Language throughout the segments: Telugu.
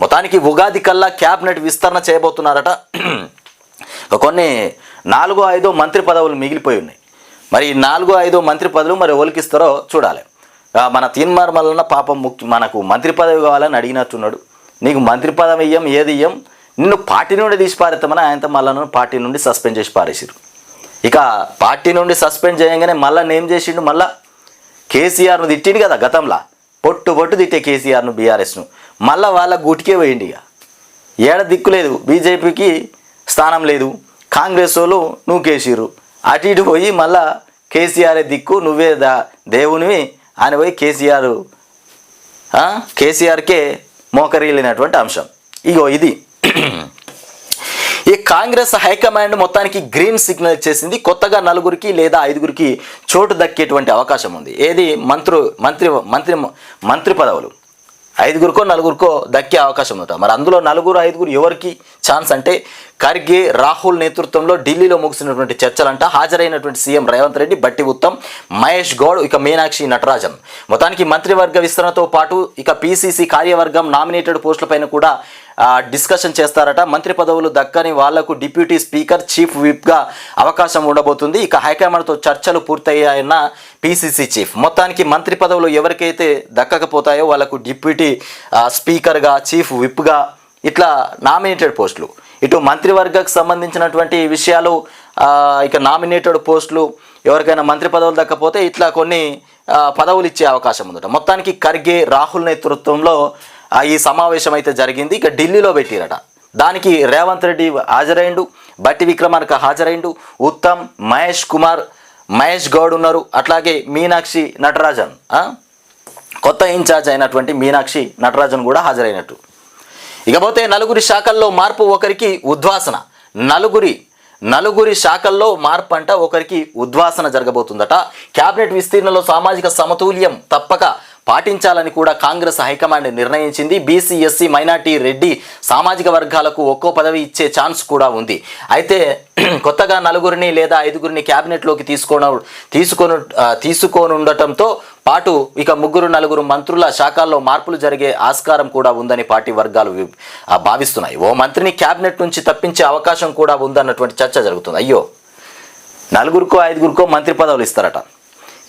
మొత్తానికి ఉగాది కల్లా క్యాబినెట్ విస్తరణ చేయబోతున్నారట. కొన్ని నాలుగో ఐదో మంత్రి పదవులు మిగిలిపోయి ఉన్నాయి. మరి ఈ నాలుగో ఐదో మంత్రి పదవులు మరి ఎవరికి ఇస్తారో చూడాలి మన తీన్మార్ మల్లన్న పాపం ముఖ్య మనకు మంత్రి పదవి కావాలని అడిగినట్టున్నాడు. నీకు మంత్రి పదవి ఇయ్యం ఏది ఇయ్యం? నిన్ను పార్టీ నుండి తీసి పారేస్తామని ఆయనతో మళ్ళా పార్టీ నుండి సస్పెండ్ చేసి పారేసారు ఇక పార్టీ నుండి సస్పెండ్ చేయగానే మళ్ళా నేమ్ చేసిండు? మళ్ళా కేసీఆర్ను తిట్టిండు కదా గతంలో. పొట్టు పొట్టు తిట్టే కేసీఆర్ను బీఆర్ఎస్ను మళ్ళా వాళ్ళ గుటికే పోయిండు ఇక ఏడ దిక్కు లేదు. బీజేపీకి స్థానం లేదు. కాంగ్రెస్ వాళ్ళు నువ్వు కేసీరు అటు ఇటు పోయి మళ్ళా కేసీఆర్ దిక్కు నువ్వే దా దేవునివి. అని పోయి కేసీఆర్ కేసీఆర్కే మోకరిల్లినటువంటి అంశం. ఇగో ఇది. కాంగ్రెస్ హైకమాండ్ మొత్తానికి గ్రీన్ సిగ్నల్ ఇచ్చేసింది కొత్తగా నలుగురికి లేదా ఐదుగురికి చోటు దక్కేటువంటి అవకాశం ఉంది. ఏది? మంత్రు మంత్రి మంత్రి మంత్రి పదవులు. ఐదుగురికో నలుగురికో దక్కే అవకాశం ఉందట. మరి అందులో నలుగురు ఐదుగురు ఎవరికి ఛాన్స్ అంటే ఖర్గే రాహుల్ నేతృత్వంలో ఢిల్లీలో ముగిసినటువంటి చర్చలంట. హాజరైనటువంటి సీఎం రేవంత్ రెడ్డి బట్టి ఉత్తమ్ మహేష్ గౌడ్ ఇక మీనాక్షి నటరాజన్. మొత్తానికి మంత్రివర్గ విస్తరణతో పాటు ఇక పీసీసీ కార్యవర్గం నామినేటెడ్ పోస్టులపైన కూడా డిస్కషన్ చేస్తారట. మంత్రి పదవులు దక్కని వాళ్ళకు డిప్యూటీ స్పీకర్ చీఫ్ విప్గా అవకాశం ఉండబోతుంది. ఇక హైకమాండ్తో చర్చలు పూర్తయ్యాయన్న పీసీసీ చీఫ్. మొత్తానికి మంత్రి పదవులు ఎవరికైతే దక్కకపోతాయో వాళ్ళకు డిప్యూటీ స్పీకర్గా చీఫ్ విప్గా ఇట్లా నామినేటెడ్ పోస్టులు. ఇటు మంత్రివర్గకు సంబంధించినటువంటి విషయాలు ఇక నామినేటెడ్ పోస్టులు ఎవరికైనా మంత్రి పదవులు దక్కపోతే ఇట్లా కొన్ని పదవులు ఇచ్చే అవకాశం ఉందట. మొత్తానికి ఖర్గే రాహుల్ నేతృత్వంలో ఈ సమావేశం అయితే జరిగింది. ఇక ఢిల్లీలో పెట్టిరట. దానికి రేవంత్ రెడ్డి హాజరైండు బట్టి విక్రమార్క హాజరైండు ఉత్తమ్ మహేష్ కుమార్ మహేష్ గౌడ్ ఉన్నారు అట్లాగే మీనాక్షి నటరాజన్ కొత్త ఇన్ఛార్జ్ అయినటువంటి మీనాక్షి నటరాజన్ కూడా హాజరైనట్టు. ఇకపోతే నలుగురి శాఖల్లో మార్పు ఒకరికి ఉద్వాసన. నలుగురి నలుగురి శాఖల్లో మార్పు అంట ఒకరికి ఉద్వాసన జరగబోతుందట. క్యాబినెట్ విస్తీర్ణంలో సామాజిక సమతుల్యం తప్పక పాటించాలని కూడా కాంగ్రెస్ హైకమాండ్ నిర్ణయించింది. బీసీ ఎస్సీ మైనార్టీ రెడ్డి సామాజిక వర్గాలకు ఒక్కో పదవి ఇచ్చే ఛాన్స్ కూడా ఉంది. అయితే కొత్తగా నలుగురిని లేదా ఐదుగురిని క్యాబినెట్లోకి తీసుకోన తీసుకొని తీసుకోనుండటంతో పాటు ఇక ముగ్గురు నలుగురు మంత్రుల శాఖల్లో మార్పులు జరిగే ఆస్కారం కూడా ఉందని పార్టీ వర్గాలు భావిస్తున్నాయి. ఓ మంత్రిని క్యాబినెట్ నుంచి తప్పించే అవకాశం కూడా ఉందన్నటువంటి చర్చ జరుగుతుంది. అయ్యో! నలుగురికో ఐదుగురికో మంత్రి పదవులు ఇస్తారట.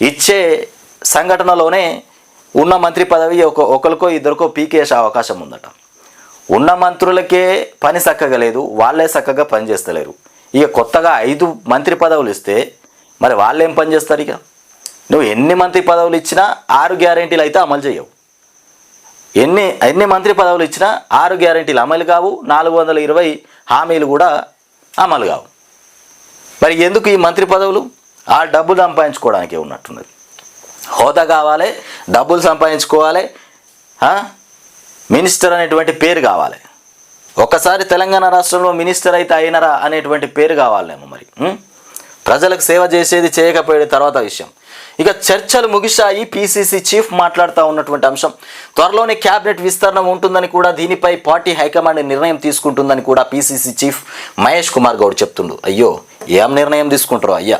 ఇచ్చే సంఘటనలోనే ఉన్న మంత్రి పదవి ఒక ఒకరికో ఇద్దరికో పీకేసే అవకాశం ఉందట. ఉన్న మంత్రులకే పని చక్కగా లేదు వాళ్ళే చక్కగా పనిచేస్తలేరు ఇక కొత్తగా ఐదు మంత్రి పదవులు ఇస్తే మరి వాళ్ళేం పనిచేస్తారు పని చేస్తారు ఇక? నువ్వు ఎన్ని మంత్రి పదవులు ఇచ్చినా ఆరు గ్యారెంటీలు అయితే అమలు చేయవు. ఎన్ని ఎన్ని మంత్రి పదవులు ఇచ్చినా ఆరు గ్యారెంటీలు అమలు కావు నాలుగు వందల ఇరవై హామీలు కూడా అమలు కావు. మరి ఎందుకు ఈ మంత్రి పదవులు? ఆ డబ్బులు సంపాదించుకోవడానికే ఉన్నట్టున్నది. హోదా కావాలి డబ్బులు సంపాదించుకోవాలి మినిస్టర్ అనేటువంటి పేరు కావాలి. ఒక్కసారి తెలంగాణ రాష్ట్రంలో మినిస్టర్ అయితే అయినరా అనేటువంటి పేరు కావాలేమో మరి ప్రజలకు సేవ చేసేది చేయకపోయే తర్వాత విషయం. ఇక చర్చలు ముగిశాయి పీసీసీ చీఫ్ మాట్లాడుతూ ఉన్నటువంటి అంశం. త్వరలోనే క్యాబినెట్ విస్తరణ ఉంటుందని కూడా దీనిపై పార్టీ హైకమాండ్ నిర్ణయం తీసుకుంటుందని కూడా పీసీసీ చీఫ్ మహేష్ కుమార్ గౌడ్ చెప్తుండు. అయ్యో ఏం నిర్ణయం తీసుకుంటారో అయ్యా